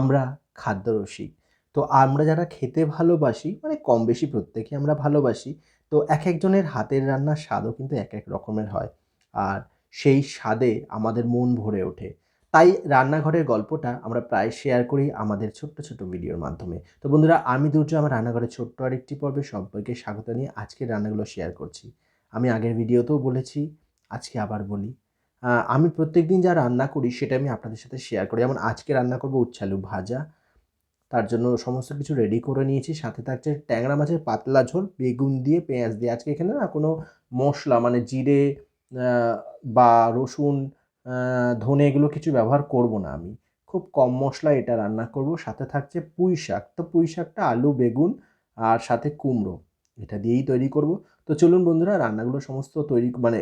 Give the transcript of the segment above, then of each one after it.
আমরা খাদ্যরসিক। তো আমরা যারা খেতে ভালোবাসি মানে কম বেশি প্রত্যেকে আমরা ভালোবাসি, তো এক একজনের হাতের রান্নার স্বাদও কিন্তু এক এক রকমের হয়। আর সেই স্বাদে আমাদের মন ভরে ওঠে। তাই রান্নাঘরের গল্পটা আমরা প্রায় শেয়ার করি আমাদের ছোট্ট ছোট্ট ভিডিওর মাধ্যমে। তো বন্ধুরা, আমি দুর্য, আমার রান্নাঘরের ছোট্ট আরেকটি পর্বে সবাইকে স্বাগত নিয়ে আজকের রান্নাগুলো শেয়ার করছি। আমি আগের ভিডিওতেও বলেছি, আজকে আবার বলি। আমি প্রত্যেকদিন যা রান্না করি সেটা আমি আপনাদের সাথে শেয়ার করি। যেমন আজকে রান্না করব উচ্ছালু ভাজা। তার জন্য সমস্ত কিছু রেডি করে নিয়েছি। সাথে থাকছে ট্যাংরা মাছের পাতলা ঝোল, বেগুন দিয়ে, পেঁয়াজ দিয়ে। আজকে এখানে না কোনো মশলা মানে জিরে বা রসুন ধনে এগুলো কিছু ব্যবহার করব না আমি। খুব কম মশলা এটা রান্না করব। সাথে থাকছে পুঁই শাক তো পুঁই শাকটা আলু, বেগুন আর সাথে কুমড়ো। এটা দিয়েই তৈরি করব। তো চলুন বন্ধুরা, রান্নাগুলো সমস্ত তৈরি মানে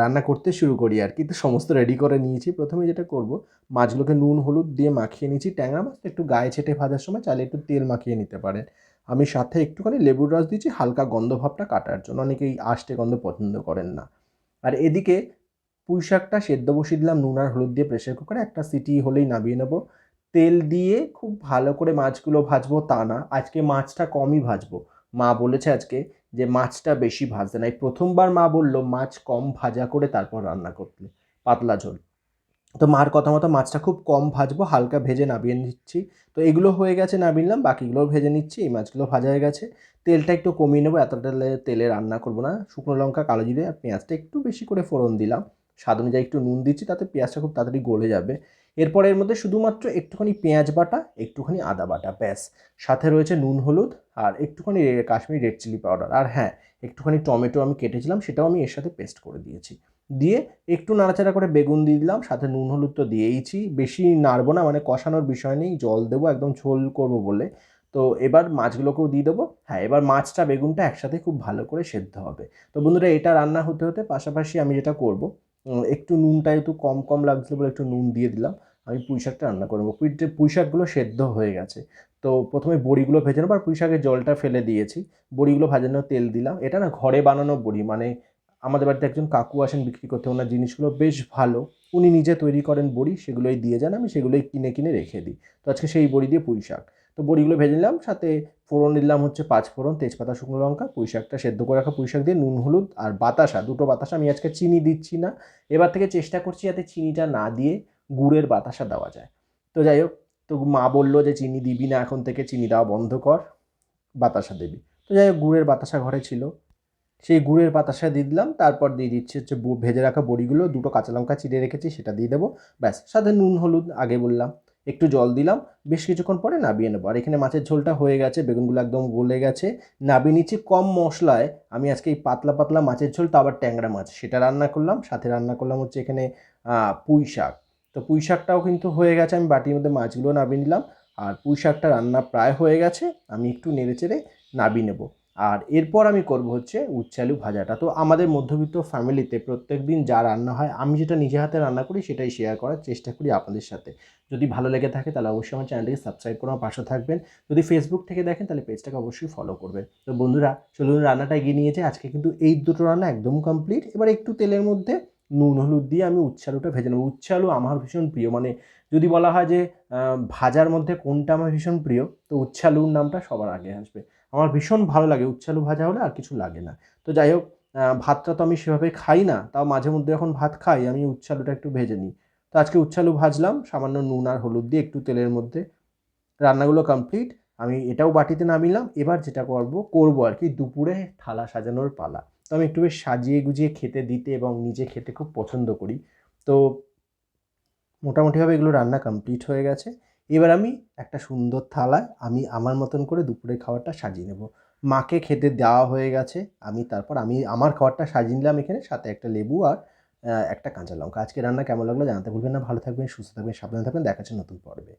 রান্না করতে শুরু করি আর কি। তো সমস্ত রেডি করে নিয়েছি। প্রথমে যেটা করব, মাছগুলোকে নুন, হলুদ দিয়ে মাখিয়ে নিয়েছি। ট্যাংরা মাছ একটু গায়ে ছেটে ভাজার সময় চাইলে একটু তেল মাখিয়ে নিতে পারেন। আমি সাথে একটুখানি লেবুর রস দিয়েছি, হালকা গন্ধ ভাবটা কাটার জন্য। অনেকেই আষ্টে গন্ধ পছন্দ করেন না। আর এদিকে পুঁই শাকটা সেদ্ধ বসিয়ে দিলাম, নুন আর হলুদ দিয়ে প্রেশার কুকারে একটা সিটি হলেই নামিয়ে নেব। তেল দিয়ে খুব ভালো করে মাছগুলো ভাজবো তা না। আজকে মাছটা কমই ভাজবো। মা বলেছে আজকে যে মাছটা বেশি ভাজতে না এই প্রথমবার মা বলল, মাছ কম ভাজা করে তারপর রান্না করতে, পাতলা ঝোল। তো মার কথা মতো মাছটা খুব কম ভাজবো, হালকা ভেজে নামিয়ে নিচ্ছি। তো এগুলো হয়ে গেছে নামিয়ে নিলাম, বাকিগুলোও ভেজে নিচ্ছি, এই মাছগুলো ভাজা হয়ে গেছে। তেলটা একটু কমিয়ে নেব এতটা তেলে- তেলে রান্না করব না। শুকনো লঙ্কা, কালো জিরে আর পেঁয়াজটা একটু বেশি করে ফোড়ন দিলাম। স্বাদ অনুযায়ী একটু নুন দিচ্ছি, তাতে পেঁয়াজটা খুব তাড়াতাড়ি গলে যাবে। এরপর এর মধ্যে শুধুমাত্র একটুখানি পেঁয়াজ বাটা, একটুখানি আদা বাটা, ব্যাস। সাথে রয়েছে নুন, হলুদ আর একটুখানি কাশ্মীরি রেড চিলি পাউডার। আর হ্যাঁ একটুখানি টমেটো আমি কেটেছিলাম, সেটাও আমি এর সাথে পেস্ট করে দিয়েছি। দিয়ে একটু নাড়াচাড়া করে বেগুন দিয়ে দিলাম, সাথে নুন, হলুদ তো দিয়েইছি। বেশি নাড়বো না মানে কষানোর বিষয় নেই, জল দেবো, একদম ঝোল করব বলে। তো এবার মাছগুলোকেও দিয়ে দেবো। হ্যাঁ এবার মাছটা, বেগুনটা একসাথে খুব ভালো করে সেদ্ধ হবে। তো বন্ধুরা, এটা রান্না হতে হতে পাশাপাশি আমি যেটা করব একটু নুনটা একটু কম কম লাগছিল বলে একটু নুন দিয়ে দিলাম। আমি পুঁই শাকটা রান্না করব পুঁই পুঁই শাকগুলো সেদ্ধ হয়ে গেছে। তো প্রথমে বড়িগুলো ভেজে নেব আর পুঁই শাকের জলটা ফেলে দিয়েছি। বড়িগুলো ভাজানো তেল দিলাম। এটা না ঘরে বানানো বড়ি। মানে আমাদের বাড়িতে একজন কাকু আসেন বিক্রি করতে। ওনার জিনিসগুলো বেশ ভালো। উনি নিজে তৈরি করেন বড়ি, সেগুলোই দিয়ে যান। আমি সেগুলোই কিনে কিনে রেখে দিই। তো আজকে সেই বড়ি দিয়ে পুঁই শাক। তো বড়িগুলো ভেজে নিলাম। সাথে ফোড়ন নিলাম হচ্ছে পাঁচ ফোড়ন, তেজপাতা, শুকনো লঙ্কা, পুঁই শাকটা সেদ্ধ করে রাখা পুঁই শাক দিয়ে নুন, হলুদ আর বাতাসা, দুটো বাতাসা আমি আজকে চিনি দিচ্ছি না। এবার থেকে চেষ্টা করছি যাতে চিনিটা না দিয়ে গুড়ের বাতাসা দেওয়া যায়। তো যাই হোক, তো মা বলল যে চিনি দিবি না এখন থেকে, চিনি দেওয়া বন্ধ কর, বাতাসা দিবি। তো যাই হোক, গুড়ের বাতাসা ঘরে ছিল। সেই গুড়ের বাতাসা দিয়ে দিলাম, তারপর দিয়ে দিচ্ছি হচ্ছে ভেজে রাখা বড়িগুলো, দুটো কাঁচা লঙ্কা চিড়ে রেখেছি, সেটা দিয়ে দেবো। ব্যাস, সাথে নুন, হলুদ আগে বললাম। একটু জল দিলাম, বেশ কিছুক্ষণ পরে নাবিয়ে নেব। আর এখানে মাছের ঝোলটা হয়ে গেছে, বেগুনগুলো একদম গলে গেছে। নাবিয়ে নিচ্ছি কম মশলায়, আমি আজকে এই পাতলা পাতলা মাছের ঝোল তো আবার ট্যাংরা মাছ। সেটা রান্না করলাম, সাথে রান্না করলাম হচ্ছে এখানে পুঁই শাক। তো পুঁই শাকটাও কিন্তু হয়ে গেছে, আমি বাটির মধ্যে মাছগুলো নাবিয়ে নিলাম। আর পুঁই শাকটা রান্না প্রায় হয়ে গেছে, আমি একটু নেড়ে চেড়ে নাবিয়ে নেব। আর এরপর আমি করব হচ্ছে উচ্চালু ভাজাটা। তো আমাদের মধ্যবিত্ত ফ্যামিলিতে প্রত্যেক দিন যা রান্না হয়, আমি যেটা নিজে হাতে রান্না করি, সেটাই শেয়ার করার চেষ্টা করি আপনাদের সাথে। যদি ভালো লেগে থাকে, তাহলে অবশ্যই আমার চ্যানেলটিকে সাবস্ক্রাইব করে আমার পাশে থাকবেন। যদি ফেসবুক থেকে দেখেন, তাহলে পেজটাকে অবশ্যই ফলো করবেন। তো বন্ধুরা, চলুন রান্নাটা এগিয়ে নিয়েছে আজকে কিন্তু এই দুটো রান্না একদম কমপ্লিট এবার একটু তেলের মধ্যে নুন, হলুদ দিয়ে আমি উচ্ছালুটা ভেজে নেব। উচ্ছালু আমার ভীষণ প্রিয়। মানে যদি বলা হয় যে ভাজার মধ্যে কোনটা আমার ভীষণ প্রিয়, তো উচ্ছালুর নামটা সবার আগে আসবে। আমার ভীষণ ভালো লাগে উচ্ছালু ভাজা হলে আর কিছু লাগে না। তো যাই হোক ভাতটা তো আমি সেভাবে খাই না, তাও মাঝে মধ্যে যখন ভাত খাই, আমি উচ্ছালুটা একটু ভেজে নিই। তো আজকে উচ্ছালু ভাজলাম, সামান্য নুন আর হলুদ দিয়ে একটু তেলের মধ্যে। রান্নাগুলো কমপ্লিট আমি এটাও বাটিতে নামিলাম, এবার যেটা করব করব আর কি দুপুরে থালা সাজানোর পালা। তো আমি একটু বেশ সাজিয়ে গুজিয়ে খেতে দিতে এবং নিজে খেতে খুব পছন্দ করি। তো মোটামুটিভাবে এগুলো রান্না কমপ্লিট হয়ে গেছে। এবার আমি একটা সুন্দর থালায় আমি আমার মতন করে দুপুরের খাবারটা সাজিয়ে নেব। মাকে খেতে দেওয়া হয়ে গেছে, আমি তারপর আমি আমার খাবারটা সাজিয়ে নিলাম এখানে, সাথে একটা লেবু আর একটা কাঁচা লঙ্কা। আজকে রান্না কেমন লাগল জানাতে ভুলবেন না, ভালো থাকবেন, সুস্থ থাকবেন, সাবধানে থাকবেন দেখাচ্ছেন নতুন পর্বে।